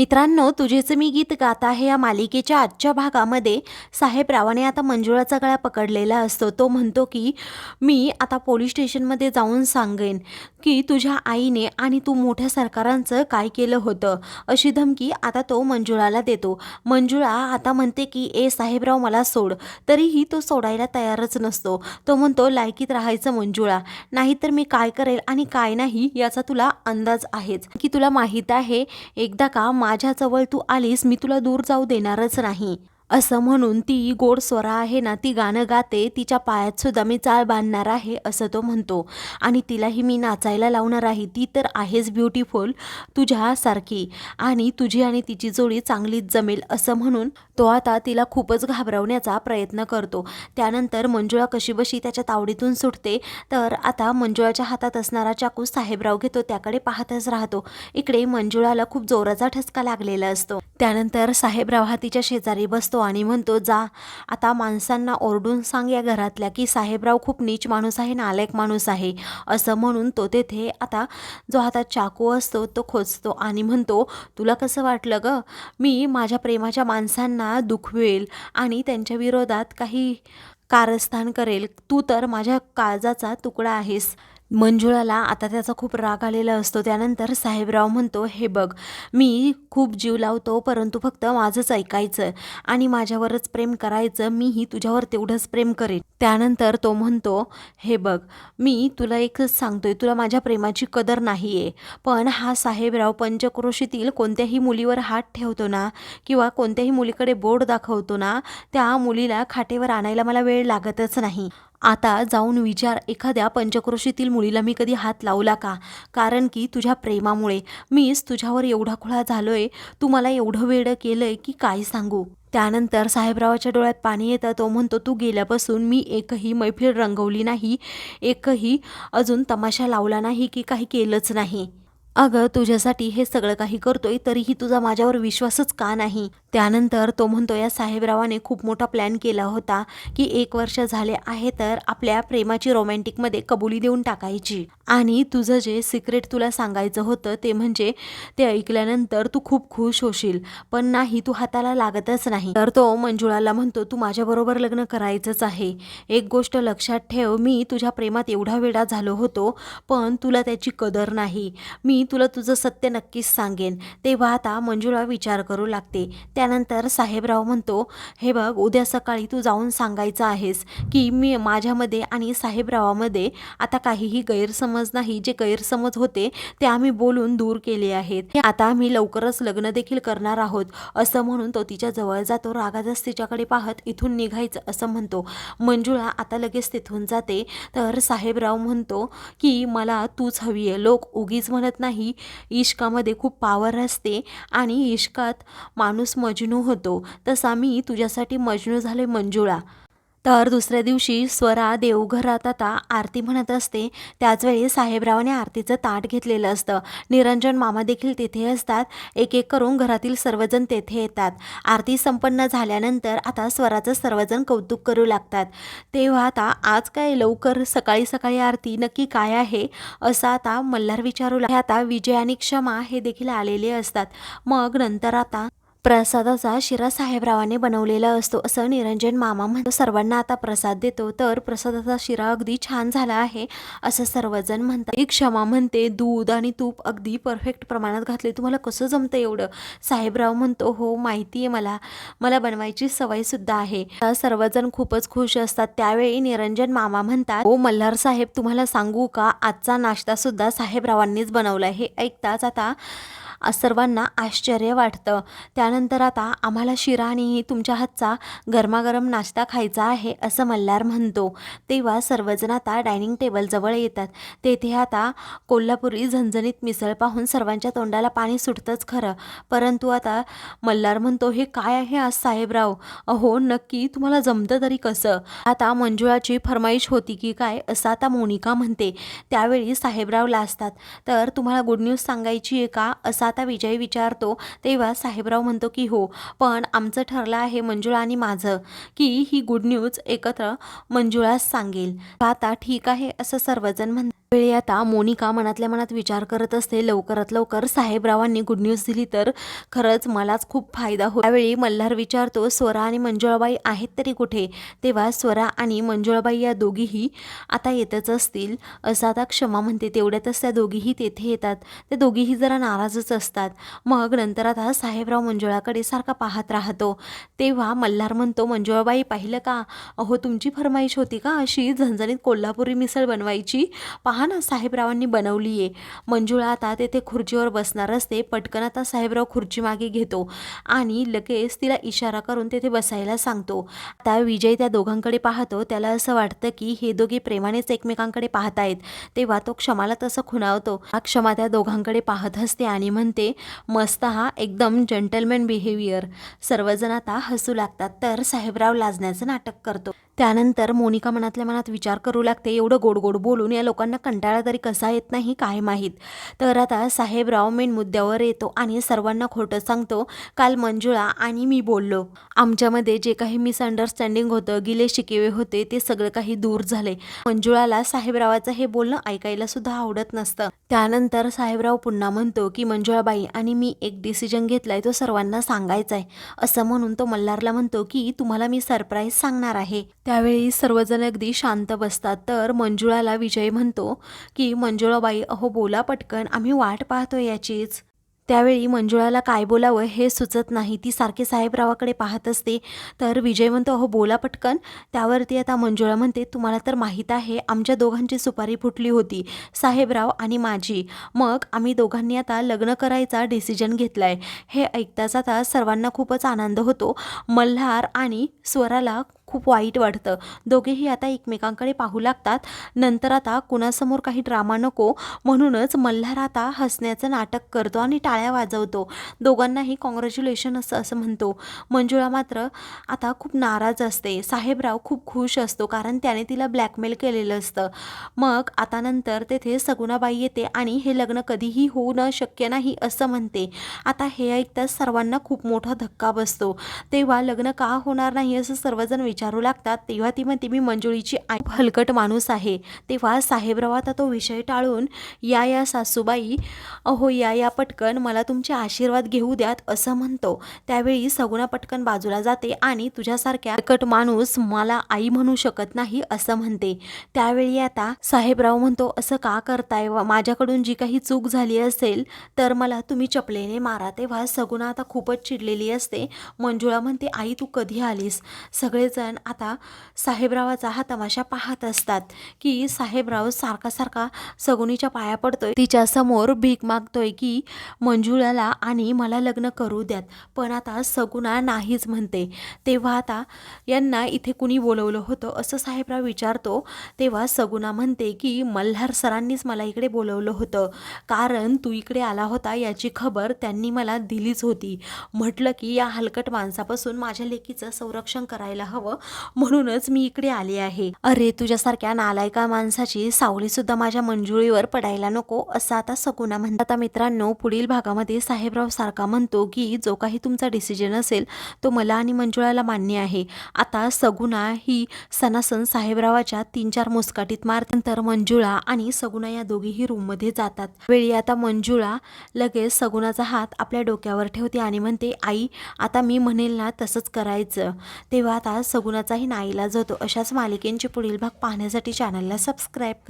मित्रांनो तुझेच मी गीत गात आहे या मालिकेच्या आजच्या भागामध्ये. साहेबरावाने आता मंजुळाचा गळा पकडलेला असतो. तो म्हणतो की मी आता पोलीस स्टेशनमध्ये जाऊन सांगेन की तुझ्या आईने आणि तू मोठ्या सरकारांचं काय केलं होतं. अशी धमकी आता तो मंजुळाला देतो. मंजुळा आता म्हणते की ए साहेबराव मला सोड. तरीही तो सोडायला तयारच नसतो. तो म्हणतो लायकीत राहायचं मंजुळा. नाहीतर मी काय करेल आणि काय नाही याचा तुला अंदाज आहेच. की तुला माहीत आहे एकदा का मा माझ्याजवळ तू आलीस मी तुला दूर जाऊ देणारच नाही. असं म्हणून ती गोड स्वरा आहे ना ती गाणं गाते तिच्या पायात सुद्धा मी चाळ बांधणार आहे असं तो म्हणतो. आणि तिलाही मी नाचायला लावणार आहे. ती तर आहेच ब्युटिफुल तुझ्यासारखी. आणि तुझी आणि तिची जोडी चांगलीच जमेल असं म्हणून तो आता तिला खूपच घाबरवण्याचा प्रयत्न करतो. त्यानंतर मंजुळा कशीबशी त्याच्या तावडीतून सुटते. तर आता मंजुळाच्या हातात असणारा चाकू साहेबराव घेतो त्याकडे पाहतच राहतो. इकडे मंजुळाला खूप जोराचा ठसका लागलेला असतो. त्यानंतर साहेबराव हा तिच्या शेजारी बसतो आणि म्हणतो जा. आता माणसांना ओरडून सांग या घरातल्या की साहेबराव खूप नीच माणूस आहे नालायक माणूस आहे. असं म्हणून तो तेथे आता जो हातात चाकू असतो तो खोचतो आणि म्हणतो तुला कसं वाटलं ग? मी माझ्या प्रेमाच्या माणसांना दुखवेल आणि त्यांच्या विरोधात काही कारस्थान करेल. तू तर माझ्या काळजाचा तुकडा आहेस. मंजुळाला आता त्याचा खूप राग आलेला असतो. त्यानंतर साहेबराव म्हणतो हे बघ मी खूप जीव लावतो परंतु फक्त माझंच ऐकायचं आणि माझ्यावरच प्रेम करायचं. मीही तुझ्यावर तेवढंच प्रेम करेन. त्यानंतर तो म्हणतो हे बघ मी तुला एकच सांगतोय तुला माझ्या प्रेमाची कदर नाही आहे पण हा साहेबराव पंचक्रोशीतील कोणत्याही मुलीवर हात ठेवतो ना किंवा कोणत्याही मुलीकडे बोर्ड दाखवतो ना त्या मुलीला खाटेवर आणायला मला वेळ लागतच नाही. आता जाऊन विचार एखाद्या पंचक्रोशीतील मुलीला मी कधी हात लावला का? कारण की तुझ्या प्रेमामुळे मीच तुझ्यावर एवढा खुळा झालोय तू मला एवढं वेडं केलंय की काय सांगू? त्यानंतर साहेबरावाच्या डोळ्यात पाणी येतं तो म्हणतो तू गेल्यापासून मी एकही मैफिल रंगवली नाही एकही अजून तमाशा लावला नाही की काही केलंच नाही. अगं तुझ्यासाठी हे सगळं काही करतोय तरीही तुझा माझ्यावर विश्वासच का नाही? त्यानंतर तो म्हणतो या साहेबरावाने खूप मोठा प्लॅन केला होता की एक वर्ष झाले आहे तर आपल्या प्रेमाची रोमॅन्टिकमध्ये कबुली देऊन टाकायची. आणि तुझं जे सिक्रेट तुला सांगायचं होतं ते म्हणजे ते ऐकल्यानंतर तू खूप खुश होशील. पण नाही तू हाताला लागतच नाही. तर तो मंजुळाला म्हणतो तू माझ्याबरोबर लग्न करायचंच आहे. एक गोष्ट लक्षात ठेव मी तुझ्या प्रेमात एवढा वेडा झालो होतो पण तुला त्याची कदर नाही. मी मी तुला तुझं सत्य नक्कीच सांगेन. तेव्हा आता मंजुळा विचार करू लागते. त्यानंतर साहेबराव म्हणतो हे बघ उद्या सकाळी तू जाऊन सांगायचं आहेस की मी माझ्यामध्ये आणि साहेबरावामध्ये आता काहीही गैरसमज नाही. जे गैरसमज होते ते आम्ही बोलून दूर केले आहेत. आता आम्ही लवकरच लग्न देखील करणार आहोत. असं म्हणून तो तिच्या जवळ जातो. रागातच तिच्याकडे पाहत इथून निघायचं असं म्हणतो. मंजुळा आता लगेच तिथून जाते. तर साहेबराव म्हणतो की मला तूच हवी आहे. लोक उगीच म्हणत नाही इश्कामध्ये खूप पावर असते आणि इश्कात माणूस मजनू होतो. तसा मी तुझ्यासाठी मजनू झाले मंजुळा. तर दुसऱ्या दिवशी स्वरा देवघरात आता आरती म्हणत असते. त्याचवेळी साहेबरावाने आरतीचं ताट घेतलेलं असतं. निरंजन मामा देखील तिथे असतात. एक एक करून घरातील सर्वजण तेथे येतात. आरती संपन्न झाल्यानंतर आता स्वराचं सर्वजण कौतुक करू लागतात. तेव्हा आता आज काय लवकर सकाळी सकाळी आरती नक्की काय आहे? असं आता मल्हार विचारू लागले. आता विजय आणि क्षमा हे देखील आलेले असतात. मग नंतर आता प्रसादाचा शिरा साहेबरावाने बनवलेला असतो असं निरंजन मामा म्हणतो. सर्वांना आता प्रसाद देतो तर प्रसादाचा शिरा अगदी छान झाला आहे असं सर्वजण म्हणतात. एक क्षमा म्हणते दूध आणि तूप अगदी परफेक्ट प्रमाणात घातले. तुम्हाला कसं जमतं एवढं? साहेबराव म्हणतो हो माहिती आहे मला. मला बनवायची सवय सुद्धा आहे. सर्वजण खूपच खुश असतात. त्यावेळी निरंजन मामा म्हणतात हो मल्हार साहेब तुम्हाला सांगू का? आजचा नाश्ता सुद्धा साहेबरावांनीच बनवला हे ऐकताच आता सर्वांना आश्चर्य वाटतं. त्यानंतर आता आम्हाला शिरा आणि तुमच्या हातचा गरमागरम नाश्ता खायचा आहे असं मल्हार म्हणतो. तेव्हा सर्वजण आता डायनिंग टेबलजवळ येतात. तेथे आता कोल्हापुरी झणझणीत मिसळ पाहून सर्वांच्या तोंडाला पाणी सुटतंच खरं. परंतु आता मल्हार म्हणतो हे काय आहे आज साहेबराव? अहो नक्की तुम्हाला जमतं तरी कसं? आता मंजुळाची फरमाईश होती की काय असं आता मोनिका म्हणते. त्यावेळी साहेबराव लाजतात. तर तुम्हाला गुड न्यूज सांगायची आहे का? असा आता विजय विचारतो तेव्हा साहेबराव म्हणतो की हो पण आमचं ठरलं आहे मंजुळा आणि माझं की ही गुड न्यूज एकत्र मंजुळास सांगेल. आता ठीक आहे असं सर्वजण म्हण वेळी आता मोनिका मनातल्या मनात विचार करत असते. लवकरात लवकर साहेबरावांनी गुड न्यूज दिली तर खरंच मलाच खूप फायदा हो त्यावेळी मल्हार विचारतो स्वरा आणि मंजुळाबाई आहेत तरी कुठे? तेव्हा स्वरा आणि मंजुळाबाई या दोघीही आता येतच असतील. असं आता क्षमा म्हणते तेवढ्यातच त्या दोघीही तेथे येतात. त्या दोघीही जरा नाराजच असतात. मग नंतर आता साहेबराव मंजुळाकडे सारखा पाहत राहतो. तेव्हा मल्हार म्हणतो मंजुळाबाई पाहिलं का? अहो तुमची फरमाईश होती का अशी झणझणीत कोल्हापुरी मिसळ बनवायची? पहा ना साहेबरावांनी बनवली आहे. मंजुळा आता तेथे खुर्चीवर बसणार असते. पटकन आता साहेबराव खुर्ची मागे घेतो आणि लगेच तिला इशारा करून तेथे बसायला सांगतो. आता विजय त्या दोघांकडे पाहतो. त्याला असं वाटतं की हे दोघे प्रेमानेच एकमेकांकडे पाहत आहेत तेव्हा तो क्षमाला तसं खुणावतो. हा क्षमा त्या दोघांकडे पाहत असते आणि म्हणते मस्त हा एकदम जंटलमॅन बिहेवियर सर्वजण आता हसू लागतात. तर साहेबराव लाजण्याचं नाटक करतो. त्यानंतर मोनिका मनातल्या मनात विचार करू लागते एवढं गोड गोड बोलून या लोकांना कंटाळा तरी कसा येत नाही काय माहीत. तर आता साहेबराव मेन मुद्द्यावर येतो आणि सर्वांना खोटं सांगतो काल मंजुळा आणि मी बोललो. आमच्यामध्ये जे काही मिसअंडरस्टँडिंग होतं गिले शिकेवे होते ते सगळं काही दूर झाले. मंजुळाला साहेबरावाचं हे बोलणं ऐकायला सुद्धा आवडत नसतं. त्यानंतर साहेबराव पुन्हा म्हणतो की मंजुळाबाई आणि मी एक डिसिजन घेतलाय तो सर्वांना सांगायचा आहे असं म्हणून तो मल्हारला म्हणतो की तुम्हाला मी सरप्राईज सांगणार आहे. त्यावेळी सर्वजण अगदी शांत बसतात. तर मंजुळाला विजय म्हणतो की मंजुळाबाई अहो बोला पटकन आम्ही वाट पाहतो याचीच. त्यावेळी मंजुळाला काय बोलावं हे सुचत नाही. ती सारखे साहेबरावाकडे पाहत असते. तर विजय म्हणतो अहो बोला पटकन. त्यावरती आता मंजुळा म्हणते तुम्हाला तर माहीत आहे आमच्या दोघांची सुपारी फुटली होती साहेबराव आणि माझी. मग आम्ही दोघांनी आता लग्न करायचा डिसिजन घेतलाय. हे ऐकताच आता सर्वांना खूपच आनंद होतो. मल्हार आणि स्वराला खूप वाईट वाटतं. दोघेही आता एकमेकांकडे पाहू लागतात. नंतर आता कुणासमोर काही ड्रामा नको म्हणूनच मल्हार आता हसण्याचं नाटक करतो आणि टाळ्या वाजवतो. दोघांनाही कॉंग्रॅच्युलेशन असं असं म्हणतो. मंजुळा मात्र आता खूप नाराज असते. साहेबराव खूप खुश असतो कारण त्याने तिला ब्लॅकमेल केलेलं असतं. मग आता नंतर तेथे सगुणाबाई येते आणि हे लग्न कधीही होऊ न शक्य नाही असं म्हणते. आता हे ऐकताच सर्वांना खूप मोठा धक्का बसतो. तेव्हा लग्न का होणार नाही असं सर्वजण विचार विचारू लागतात तेव्हा ती म्हणते मी मंजुळीची आई हलकट माणूस आहे. तेव्हा साहेबराव आता तो विषय टाळून या या सासूबाई अहो या या पटकन मला तुमचे आशीर्वाद घेऊ द्यात असं म्हणतो. त्यावेळी सगुणा पटकन बाजूला जाते आणि तुझ्यासारख्या हलकट माणूस मला आई म्हणू शकत नाही असं म्हणते. त्यावेळी आता साहेबराव म्हणतो असं का करताय? माझ्याकडून जी काही चूक झाली असेल तर मला तुम्ही चपलेने मारा. तेव्हा सगुणा आता खूपच चिडलेली असते. मंजुळा म्हणते आई तू कधी आलीस? सगळेजण आता साहेबरावाचा हा तमाशा पाहत असतात की साहेबराव सारखा सारखा सगुनीच्या पाया पडतोय. तिच्या समोर भीक मागतोय की मंजुळाला आणि मला लग्न करू द्यात. पण आता सगुणा नाहीच म्हणते. तेव्हा आता यांना इथे कुणी बोलवलं होतं असं साहेबराव विचारतो. तेव्हा सगुणा म्हणते की मल्हार सरांनीच मला इकडे बोलवलं होतं. कारण तू इकडे आला होता याची खबर त्यांनी मला दिलीच होती. म्हटलं की या हलकट माणसापासून माझ्या लेकीचं संरक्षण करायला हवं. म्हणूनच मी इकडे आले आहे. अरे तुझ्यासारख्या नालायका माणसाची सावली सुद्धा माझ्या मंजुळीवर पडायला नको असं आता सगुना म्हणतात. आता मित्रांनो पुढील भागामध्ये साहेबराव सारखा म्हणतो की जो काही तुमचा डिसिजन असेल तो मला आणि मंजुळाला मान्य आहे. आता सगुना ही सणासण साहेबरावाच्या तीन चार मुस्काटीत मारते. नंतर मंजुळा आणि सगुना या दोघीही रूममध्ये जातात. वेळी आता मंजुळा लगेच सगुणाचा हात आपल्या डोक्यावर ठेवते आणि म्हणते आई आता मी म्हणेल ना तसंच करायचं. तेव्हा आता सगुणाचाही नाईलाज होतो. अशाच मालिकेंचे पुढील भाग पाहण्यासाठी चॅनलला सबस्क्राईब करा.